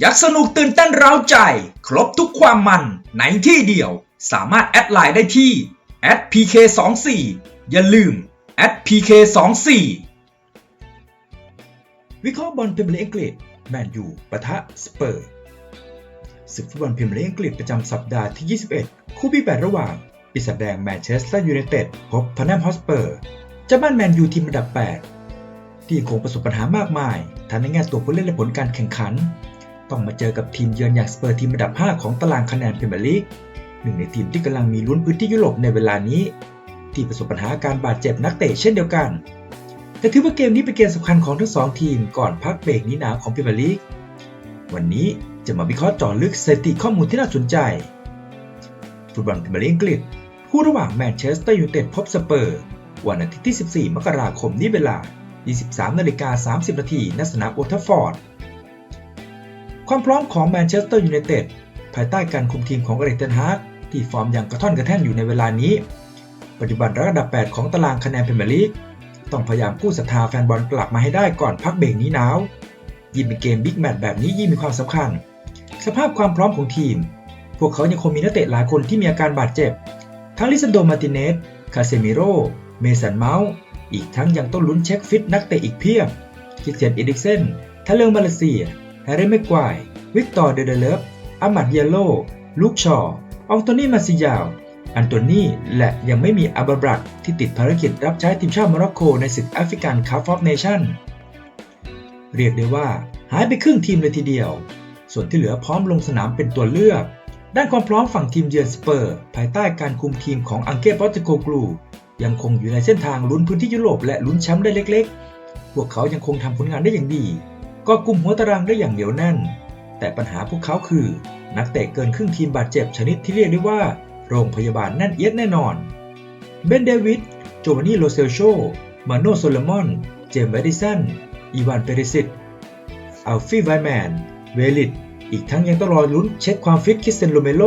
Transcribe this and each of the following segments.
อยากสนุกตื่นเต้นเร้าใจ ครบทุกความมันในที่เดียว สามารถแอดไลน์ได้ที่ @pk24 อย่าลืม @pk24 วิเคราะห์บอลพรีเมียร์ลีกอังกฤษแมนยูปะทะสเปอร์ศึกฟุตบอลพรีเมียร์ลีกอังกฤษประจำสัปดาห์ที่ 21 คู่ที่8ระหว่าง ปีศาจแดงแมนเชสเตอร์ยูไนเต็ดพบทอนแนมฮอสเปอร์เจ้าบ้านแมนยูทีมอันดับ 8 ที่คงประสบปัญหามากมายทั้งในแง่ตัวผู้เล่นและผลการแข่งขัน ต้องมาเจอกับทีมเยือนอย่างสเปอร์ทีมอันดับ 5 ของตารางคะแนนพรีเมียร์ลีกหนึ่งในทีมที่กำลังมีลุ้นพื้นที่ยุโรปในเวลานี้ ที่ประสบปัญหาการบาดเจ็บนักเตะเช่นเดียวกัน แต่ถือว่าเกมนี้เป็นเกมสำคัญของทั้งสองทีมก่อนพักเบรกนี้หนาวของพรีเมียร์ลีกวันนี้จะมาวิเคราะห์จาะลึกสถิติข้อมูลที่น่าสนใจ ฟุตบอลพรีเมียร์ลีกอังกฤษคู่ระหว่างแมนเชสเตอร์ยูไนเต็ดพบสเปอร์ วันอาทิตย์ที่ 14 มกราคมนี้เวลา 23นาฬิกา30นาทีณสนามโอทัฟฟอร์ด ความพร้อมของแมนเชสเตอร์ยูไนเต็ดภายใต้การคุมทีมของเอริกเทนฮากที่ฟอร์มอย่างกระท่อนกระแท่นอยู่ในเวลานี้ ปัจจุบันระดับ 8 ของตารางคะแนนพรีเมียร์ลีกต้องพยายามกู้ศรัทธาแฟนบอลกลับมาให้ได้ก่อนพักเบรกนี้หนาวยิ่งเป็นเกมบิ๊กแมตช์แบบนี้ยิ่งมีความสำคัญ สภาพความพร้อมของทีม พวกเขายังคงมีนักเตะหลายคนที่มีอาการบาดเจ็บ ทั้งลิซันโดมาร์ติเนสคาเซมิโรเมสันเมาส์อีกทั้งยังต้องลุ้นเช็คฟิตนักเตะอีกเพียบคิเตียนอีดิกเซนทาเลงมาเลเซีย แฮร์รี่แม็กควายวิกตอร์เดเดเลฟอามัดเยโลลูกชออองโตนี่มาซิยาว อันโตนีและยังไม่มีอาบาบรักที่ติดภารกิจรับใช้ทีมชาติโมร็อกโกในศึกแอฟริกันคัพออฟเนชั่นเรียกได้ว่าหายไปครึ่งทีมเลยทีเดียว ส่วนที่เหลือพร้อมลงสนามเป็นตัวเลือก ด้านความพร้อมฝั่งทีมเยือนสเปอร์ ภายใต้การคุมทีมของอังเก้ปอตโกกลูยังคงอยู่ในเส้นทางลุ้นพื้นที่ยุโรปและลุ้นแชมป์ได้เล็ก ๆ พวกเขายังคงทำผลงานได้อย่างดี ก็กลุ่มหัวตารางได้อย่างเหนียวแน่น แต่ปัญหาพวกเขาคือ นักเตะเกินครึ่งทีมบาดเจ็บชนิดที่เรียกได้ว่า โรงพยาบาลแน่นเอียดแน่นอน เบนเดวิด โจวานนี่โลเซลโช มาโนโซลมอน เจมส์แวดิสัน อีวานเปริสิตอัลฟี่ไวแมน เวลิต อีกทั้งยังต้องรอลุ้นเช็คความฟิตคิสเตนโรเมโล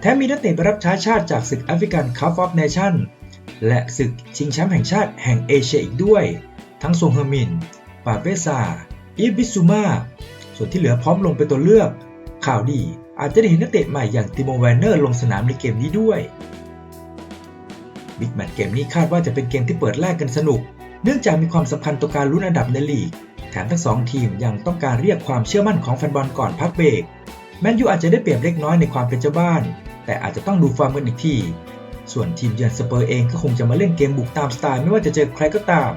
แถมมีนักเตะไปรับใช้ชาติจากศึกแอฟริกันคัพออฟเนชั่นและศึกชิงแชมป์แห่งชาติแห่งเอเชียอีกด้วย ทั้งซงเฮมิน ปาเปซา อีฟบิซูมาส่วนที่เหลือพร้อมลงเป็นตัวเลือก ข่าวดีอาจจะได้เห็นนักเตะใหม่อย่างติโมแวนเนอร์ลงสนามในเกมนี้ด้วยบิ๊กแมตช์เกมนี้คาดว่าจะเป็นเกมที่เปิดแรกกันสนุก เนื่องจากมีความสำคัญต่อการลุ้นอันดับในลีก แถมทั้งสองทีมยังต้องการเรียกความเชื่อมั่นของแฟนบอลก่อนพักเบรกแมนยูอาจจะได้เปรียบเล็กน้อยในความเป็นเจ้าบ้าน แต่อาจจะต้องดูฟอร์มกันอีกที ส่วนทีมเยือนสเปอร์เองก็คงจะมาเล่นเกมบุกตามสไตล์ไม่ว่าจะเจอใครก็ตาม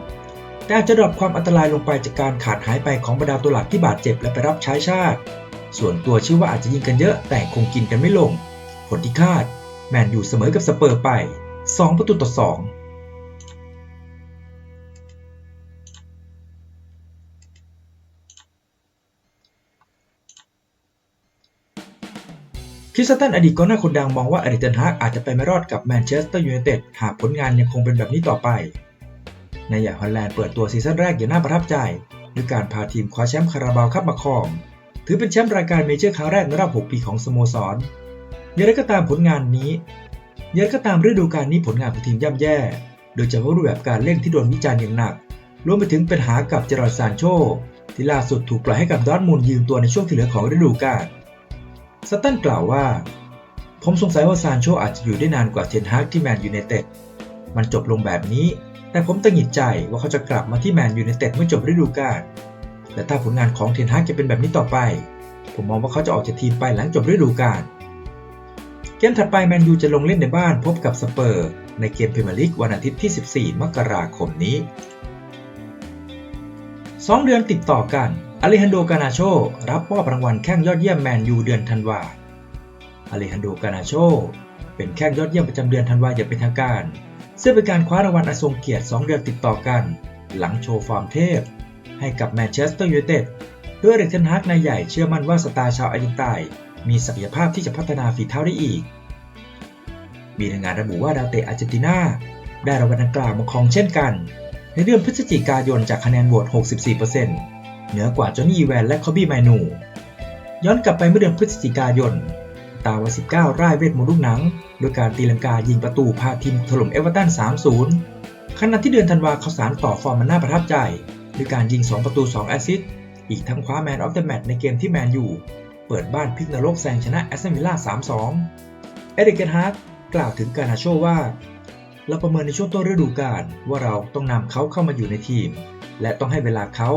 แต่อาจจะดรอปความอันตรายลงไปจากการขาดหายไปของบรรดาตัวหลักที่บาดเจ็บและไปรับใช้ชาติ ส่วนตัวเชื่อว่าอาจจะยิงกันเยอะแต่คงกินกันไม่ลง ผลที่คาด แมนอยู่เสมอกับสเปอร์ไป 2 ประตูต่อ 2คริสตันอดีตกองหน้าคนดังมองว่าอริเทนฮากอาจจะไปไม่รอดกับแมนเชสเตอร์ยูไนเต็ดหากผลงานยังคงเป็นแบบนี้ต่อไป นอย่างฮอลแลนด์เปิดตัวซีซั่นแรกอย่างน่าประทับใจด้วยการพาทีมคว้าแชมป์คาราบาวคัพมาครอง ถือเป็นแชมป์รายการเมเจอร์ครั้งแรกในรอบ 6 ปีของสโมสรอย่างไรก็ตามผลงานนี้อย่างไรก็ตามฤดูกาลนี้ผลงานของทีมย่ำแย่ โดยเฉพาะรูปแบบการเล่นที่โดนวิจารณ์อย่างหนัก รวมไปถึงปัญหากับเจอร์ดซานโชที่ล่าสุดถูกปล่อยให้กับดอทมุนด์ยืมตัวในช่วงที่เหลือของฤดูกาลสตันกล่าวว่า ผมสงสัยว่าซานโชอาจจะอยู่ได้นานกว่าเทนฮากที่แมนยูไนเต็ด มันจบลงแบบนี้ แต่ผมตังหิดใจว่าเขาจะกลับมาที่แมนยูไนเต็ดเมื่อจบฤดูกาล และถ้าผลงานของเทนฮากจะเป็นแบบนี้ต่อไป ผมมองว่าเขาจะออกจากทีมไปหลังจบฤดูกาล เกมถัดไปแมนยูจะลงเล่นในบ้านพบกับสเปอร์ ในเกมพรีเมียร์ลีกวันอาทิตย์ที่ 14 มกราคมนี้ 2 เดือนติดต่อกันอเลฮันโด กานาโช รับมอบรางวัลแข้งยอดเยี่ยมแมนยูเดือนธันวาอเลฮันโด กานาโช เป็นแข้งยอดเยี่ยมประจำเดือนธันวาอย่างเป็นทางการ ซึ่งเป็นการคว้ารางวัลอันทรงเกียรติ 2 เดือนติดต่อกัน หลังโชว์ฟอร์มเทพ ให้กับแมนเชสเตอร์ยูไนเต็ดด้วยเรกเทนฮากนายใหญ่เชื่อมั่นว่าสตาร์ชาวอาร์เจนตินมีศักยภาพที่จะพัฒนาฝีเท้าได้อีก มีรายงานระบุว่าดาวเตะอาร์เจนตินาได้รางวัลดังกล่าวมาครองเช่นกัน ในเดือนพฤศจิกายนจากคะแนนโหวต 64%เหนือกว่าจอห์นนี่อีแวนและคอบบี้ไมนู ย้อนกลับไปเมื่อเดือนพฤศจิกายน ตาวัย19ร่ายเวทมนต์ลูกหนัง โดยการตีลังกายิงประตูพาทีมถล่มเอเวอร์ตัน 3-0 ขณะที่เดือนธันวาเขาสารต่อฟอร์มมันน่าประทับใจด้วยการยิง 2 ประตู 2 แอสซิสต์อีกทั้งคว้าแมนออฟเดอะแมตช์ในเกมที่แมนอยู่ เปิดบ้านพลิกนรกแซงชนะแอสตันวิลล่า 3-2 เอริกเกนฮาร์ดกล่าวถึงการาโชว่า เราประเมินในช่วงต้นฤดูกาลว่าเราต้องนำเขาเข้ามาอยู่ในทีม และต้องให้เวลาเขา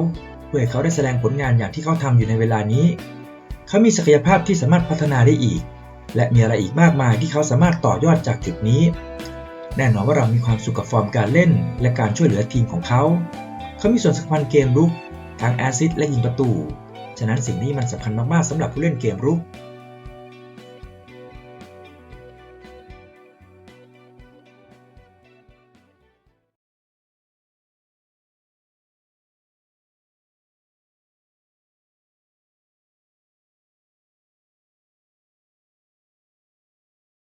เพื่อให้เขาได้แสดงผลงานอย่างที่เขาทำอยู่ในเวลานี้ เขามีศักยภาพที่สามารถพัฒนาได้อีก และมีอะไรอีกมากมายที่เขาสามารถต่อยอดจากจุดนี้ แน่นอนว่าเรามีความสุขกับฟอร์มการเล่น และการช่วยเหลือทีมของเขา เขามีส่วนสำคัญเกมรุกทั้งแอซิสและยิงประตู ฉะนั้นสิ่งนี้มันสำคัญมากๆสำหรับผู้เล่นเกมรุก